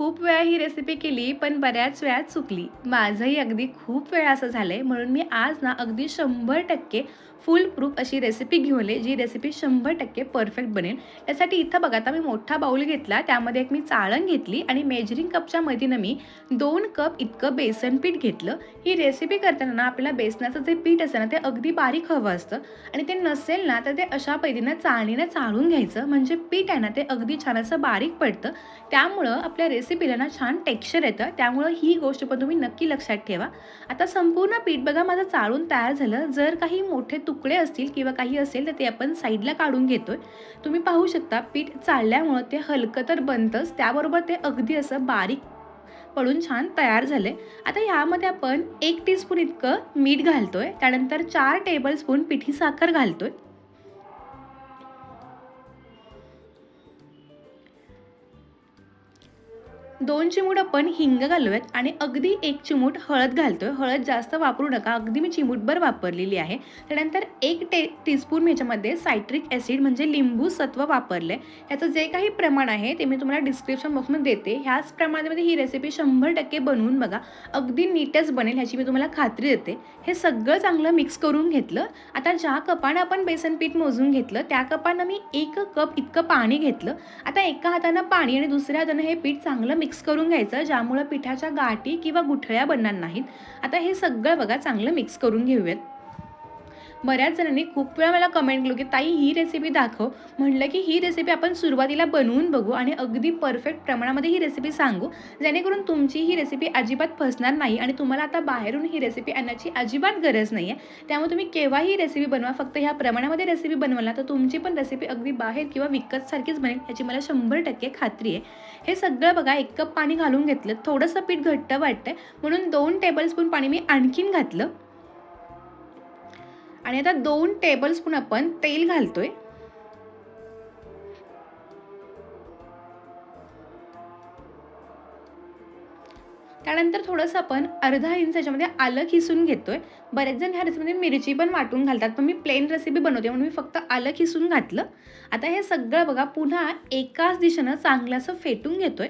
खूप वेळा ही रेसिपी केली पण बऱ्याच वेळा चुकली. माझंही अगदी खूप वेळा असं झालं आहे म्हणून मी आज ना अगदी शंभर टक्के फुल प्रूफ अशी रेसिपी घेऊन आले जी रेसिपी शंभर टक्के परफेक्ट बनेल. त्यासाठी इथं बघा आता मी मोठा बाऊल घेतला त्यामध्ये एक मी चाळण घेतली आणि मेजरिंग कपच्या मधीनं मी दोन कप इतकं बेसन पीठ घेतलं. ही रेसिपी करताना ना आपल्याला बेसनाचं जे पीठ असतं ना ते अगदी बारीक हवं असतं. आणि ते नसेल ना तर ते अशा पद्धतीनं चाळणीनं चाळून घ्यायचं. म्हणजे पीठ आहे ना ते अगदी छान असं बारीक पडतं. त्यामुळं आपल्या रेसिपीला ना छान टेक्स्चर येतं. त्यामुळं ही गोष्ट पण तुम्ही नक्की लक्षात ठेवा. आता संपूर्ण पीठ बघा माझं चाळून तयार झालं. जर काही मोठे तुकडे असतील किंवा काही असेल तर ते आपण साईडला काढून घेतोय. तुम्ही पाहू शकता पीठ चालल्यामुळं ते हलकं तर बनतंच त्याबरोबर ते अगदी असं बारीक पडून छान तयार झाले आता यामध्ये आपण एक टीस्पून इतकं मीठ घालतोय त्यानंतर चार टेबल स्पून पिठी साखर घालतोय. दोन चिमूट आपण हिंग घालूयात आणि अगदी एक चिमूट हळद घालतोय. हळद जास्त वापरू नका. अगदी मी चिमूटभर वापरलेली आहे. त्यानंतर एक टे टीस्पून ह्याच्यामध्ये सायट्रिक ॲसिड म्हणजे लिंबू सत्व आहे ह्याचं जे काही प्रमाण आहे ते मी तुम्हाला डिस्क्रिप्शन बॉक्समध्ये देते. ह्याच प्रमाणामध्ये ही रेसिपी शंभर टक्के बनवून बघा. अगदी नीटच बनेल ह्याची मी तुम्हाला खात्री देते. हे सगळं चांगलं मिक्स करून घेतलं. आता ज्या कपानं आपण बेसन पीठ मोजून घेतलं त्या कपानं मी एक कप इतकं पाणी घेतलं. आता एका हातानं पाणी आणि दुसऱ्या हातानं हे पीठ चांगलं मिक्स मिक्स करून घ्यायचं ज्यामुळं पिठाच्या गाठी किंवा गुठळ्या बनणार नाहीत. आता हे सगळं बघा चांगलं मिक्स करून घेऊयात. बऱ्याच जणांनी खूप वेळा मला कमेंट केलं की ताई ही रेसिपी दाखव. म्हटलं की ही रेसिपी आपण सुरुवातीला बनवून बघू आणि अगदी परफेक्ट प्रमाणामध्ये ही रेसिपी सांगू. जेणेकरून तुमची ही रेसिपी अजिबात फसणार नाही आणि तुम्हाला आता बाहेरून ही रेसिपी आणण्याची अजिबात गरज नाही आहे त्यामुळे तुम्ही केव्हाही रेसिपी बनवा. फक्त ह्या प्रमाणामध्ये रेसिपी बनवला तर तुमची पण रेसिपी अगदी बाहेर किंवा विकतसारखीच बनेल याची मला शंभर टक्के खात्री आहे. हे सगळं बघा एक कप पाणी घालून घेतलं. थोडंसं पीठ घट्ट वाटतंय. म्हणून दोन टेबलस्पून पाणी मी आणखीन घातलं. आणि आता दोन टेबलस्पून आपण तेल घालतोय. त्यानंतर थोडंसं आपण अर्धा इंच याच्यामध्ये आलं खिसून घेतोय. बरेच जण ह्या रेसिपीमध्ये मिरची पण वाटून घालतात पण मी प्लेन रेसिपी बनवते म्हणून मी फक्त आलं खिसून घातलं. आता हे सगळं बघा पुन्हा एकाच दिशेनं चांगलं असं फेटून घेतोय.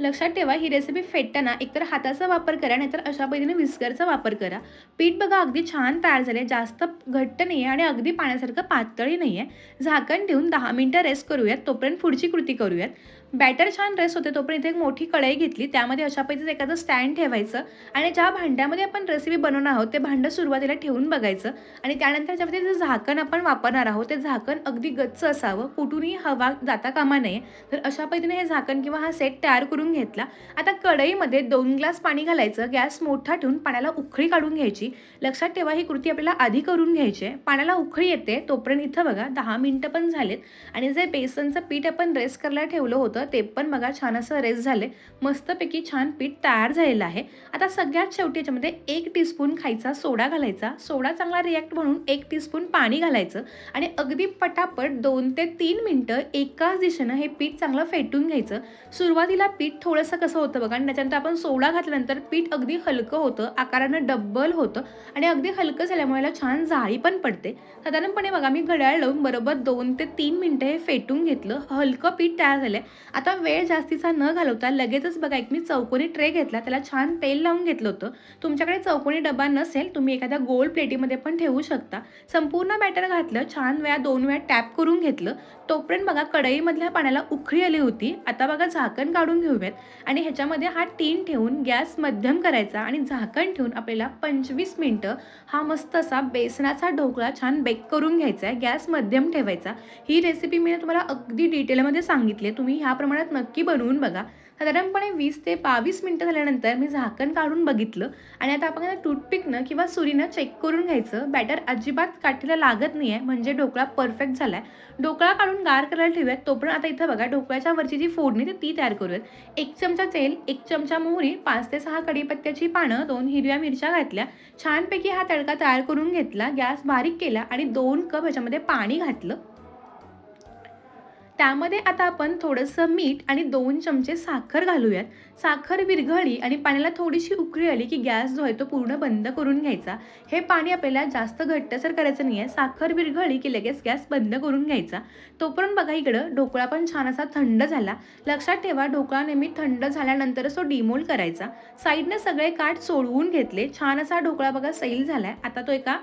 लक्षात ठेवा ही रेसिपी फेटताना एकतर हाताचा वापर करा नाहीतर अशा पद्धतीने विस्करचा वापर करा. पीठ बघा अगदी छान तयार झाले जास्त घट्ट नाही आहे आणि अगदी पाण्यासारखं पातळी नाही आहे झाकण ठेवून दहा मिनटं रेस्ट करूयात. तोपर्यंत पुढची कृती करूयात. बॅटर छान रेस्ट होते तोपर्यंत एक मोठी कढई घेतली. त्यामध्ये अशा पद्धतीचं एखादं स्टँड ठेवायचं आणि ज्या भांड्यामध्ये आपण रेसिपी बनवणार आहोत ते भांडं सुरुवातीला ठेवून बघायचं आणि त्यानंतर त्याच्यामध्ये जे झाकण आपण वापरणार आहोत ते झाकण अगदी गच्च असावं. कुठूनही हवा जाता कामा नये. तर अशा पद्धतीने हे झाकण किंवा हा सेट तयार करून घेतला. आता कढईमध्ये दोन ग्लास पाणी घालायचं. गॅस मोठा ठेवून पाण्याला उखळी काढून घ्यायची. लक्षात ठेवा ही कृती आपल्याला आधी करून घ्यायची आहे. पाण्याला उखळी येते तोपर्यंत इथं बघा दहा मिनटं पण झालेत आणि जे बेसनचं पीठ आपण रेस्ट करायला ठेवलं होतं ते पण बघा छान असं रेस्ट झाले मस्तपैकी छान पीठ तयार झालेलं आहे. आता सगळ्यात शेवटी याच्यामध्ये एक टीस्पून खायचा सोडा घालायचा. सोडा चांगला रिॲक्ट म्हणून एक टीस्पून पाणी घालायचं. आणि अगदी पटापट दोन ते तीन मिनटं एकाच दिशेनं हे पीठ चांगलं फेटून घ्यायचं. सुरुवातीला पीठ थोडंसं कसं होतं बघा आणि त्याच्यानंतर आपण सोडा घातल्यानंतर पीठ अगदी हलकं होतं. आकारानं डब्बल होतं. आणि अगदी हलकं झाल्यामुळे याला छान जाळी पण पडते. साधारणपणे बघा मी घड्याळ लावून बरोबर दोन ते तीन मिनटं हे फेटून घेतलं. हलकं पीठ तयार झालं आता वेळ जास्तीचा न घालवता लगेचच बघा एक मी चौकोनी ट्रे घेतला त्याला छान तेल लावून घेतलं होतं. तुमच्याकडे चौकोनी डबा नसेल तुम्ही एखाद्या गोल प्लेटीमध्ये पण ठेवू शकता. संपूर्ण बॅटर घातलं छान वेळा दोन वेळा टॅप करून घेतलं. तोपर्यंत बघा कढईमधल्या पाण्याला उखळी आली होती. आता बघा झाकण काढून घेऊयात. आणि ह्याच्यामध्ये हा टीन ठेवून गॅस मध्यम करायचा आणि झाकण ठेवून आपल्याला पंचवीस मिनटं हा मस्त असा बेसनाचा ढोकळा छान बेक करून घ्यायचा आहे. गॅस मध्यम ठेवायचा. ही रेसिपी मी तुम्हाला अगदी डिटेलमध्ये सांगितली तुम्ही ह्या प्रमाणात नक्की बनवून बघा. साधारणपणे वीस ते बावीस मिनटं झाल्यानंतर मी झाकण काढून बघितलं आणि आता आपण टूथपिकनं किंवा सुरीनं चेक करून घ्यायचं. बॅटर अजिबात काठीला लागत नाही आहे म्हणजे ढोकळा परफेक्ट झाला आहे ढोकळा काढून गार करायला ठेवूयात तोपर्यंत आता इथं बघा ढोकळ्याच्या वरची जी फोडणी ती ती तयार करूयात. एक चमचा तेल एक चमचा मोहरी पाच ते सहा कढीपत्त्याची पानं दोन हिरव्या मिरच्या घातल्या. छानपैकी हा तडका तयार करून घेतला गॅस बारीक केला आणि दोन कप ह्याच्यामध्ये पाणी घातलं. त्यामध्ये आता आपण थोडंसं मीठ आणि दोन चमचे साखर घालूयात. साखर विरघळली आणि पाण्याला थोडीशी उकळी आली की गॅस जो आहे तो पूर्ण बंद करून घ्यायचा. हे पाणी आपल्याला जास्त घट्टसर करायचं नाही आहे साखर विरघळली की लगेच गॅस बंद करून घ्यायचा. तोपर्यंत बघा इकडं ढोकळा पण छान असा थंड झाला. लक्षात ठेवा ढोकळा नेहमी थंड झाल्यानंतरच तो डिमोल्ड करायचा. साईडने सगळे काठ सोडवून घेतले. छान असा ढोकळा बघा सैल झालाय. आता तो एका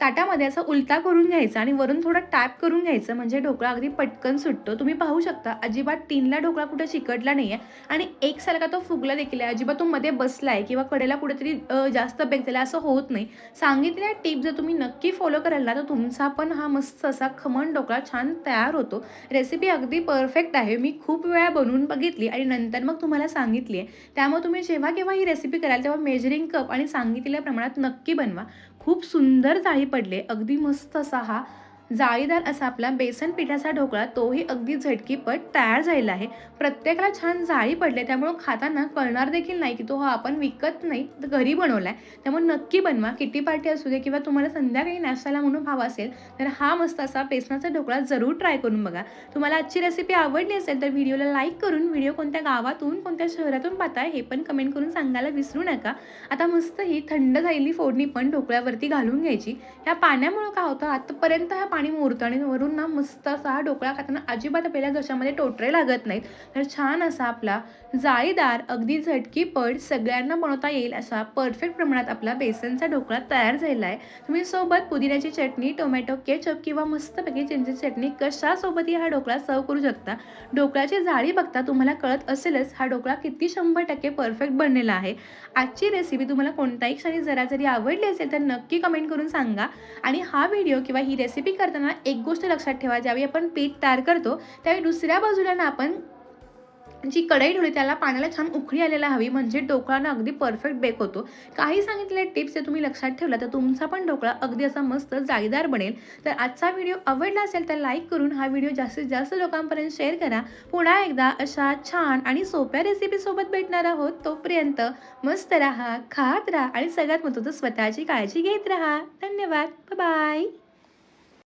ताटामध्ये असा उलटा करून घ्यायचा आणि वरून थोडं टॅप करून घ्यायचं म्हणजे ढोकळा अगदी पटकन सुटतो. तुम्ही पाहू शकता अजिबात तीनला ढोकळा कुठं चिकटला नाही आहे आणि एक सारखा तो फुगला देखील आहे. अजिबात तो मध्ये बसला आहे किंवा कडेला कुठेतरी जास्त बेक झाला असं होत नाही. सांगितलेल्या टिप जर तुम्ही नक्की फॉलो कराल ना तर तुमचा पण हा मस्त असा खमण ढोकळा छान तयार होतो. रेसिपी अगदी परफेक्ट आहे. मी खूप वेळा बनवून बघितली आणि नंतर मग तुम्हाला सांगितली आहे. त्यामुळे तुम्ही जेव्हा केव्हा ही रेसिपी कराल तेव्हा मेजरिंग कप आणि सांगितलेल्या प्रमाणात नक्की बनवा. खूप सुंदर जाळी पडले. अगदी मस्त असा हा जाळीदार असा आपला बेसन पिठाचा ढोकळा तोही अगदी झटकीपट तयार झालेला आहे. प्रत्येकाला छान जाळी पडले त्यामुळं खाताना कळणार देखील नाही की तो हा आपण विकत नाही तर घरी बनवला आहे त्यामुळे नक्की बनवा. किटी पार्टी असू दे किंवा तुम्हाला संध्याकाळी नाश्ताला म्हणून हवा असेल तर हा मस्त असा बेसनाचा ढोकळा जरूर ट्राय करून बघा. तुम्हाला आजची रेसिपी आवडली असेल तर व्हिडिओला लाईक करून व्हिडिओ कोणत्या गावातून कोणत्या शहरातून पाहताय हे पण कमेंट करून सांगायला विसरू नका. आता मस्त ही थंड झालेली फोडणी पण ढोकळ्यावरती घालून घ्यायची. ह्या पाण्यामुळं काय होतं आतापर्यंत हा पाणी मोरतं आणि वरून ना मस्त असा हा ढोकळा खाताना अजिबात आपल्याला घशामध्ये टोटरे लागत नाहीत. तर छान असा आपला जाळीदार अगदी झटकीपट सगळ्यांना बनवता येईल असा परफेक्ट प्रमाणात आपला बेसनचा ढोकळा तयार झालेला आहे तुम्ही सोबत पुदिन्याची चटणी टोमॅटो केचप किंवा मस्तपैकी चिंचेची चटणी कशासोबतही हा ढोकळा सर्व करू शकता. ढोकळ्याची जाळी बघता तुम्हाला कळत असेलच हा ढोकळा किती शंभर टक्के परफेक्ट बनलेला आहे. आजची रेसिपी तुम्हाला कोणत्याही क्षणी जरा जरी आवडली असेल तर नक्की कमेंट करून सांगा. आणि हा व्हिडिओ किंवा ही रेसिपी करताना एक गोष्ट लक्षात ठेवा ज्यावेळी आपण पीठ तयार करतो त्यावेळी दुसऱ्या बाजूला ना आपण जी कढई ठेवली त्याला पाण्याला छान उकळी आलेला हवी म्हणजे ढोकळा ना अगदी परफेक्ट बेक होतो. काही सांगितलेले टिप्स जर तुम्ही लक्षात ठेवला तर तुमचा पण ढोकळा अगदी असा मस्त जाळीदार बनेल. तर आजचा व्हिडिओ आवडला असेल तर लाईक करून हा व्हिडिओ जास्तीत जास्त लोकांपर्यंत शेअर करा. पुन्हा एकदा अशा छान आणि सोप्या रेसिपीसोबत भेटणार आहोत. तोपर्यंत मस्त राहा खात राहा आणि सगळ्यात महत्त्वाचं स्वतःची काळजी घेत राहा. धन्यवाद. बाय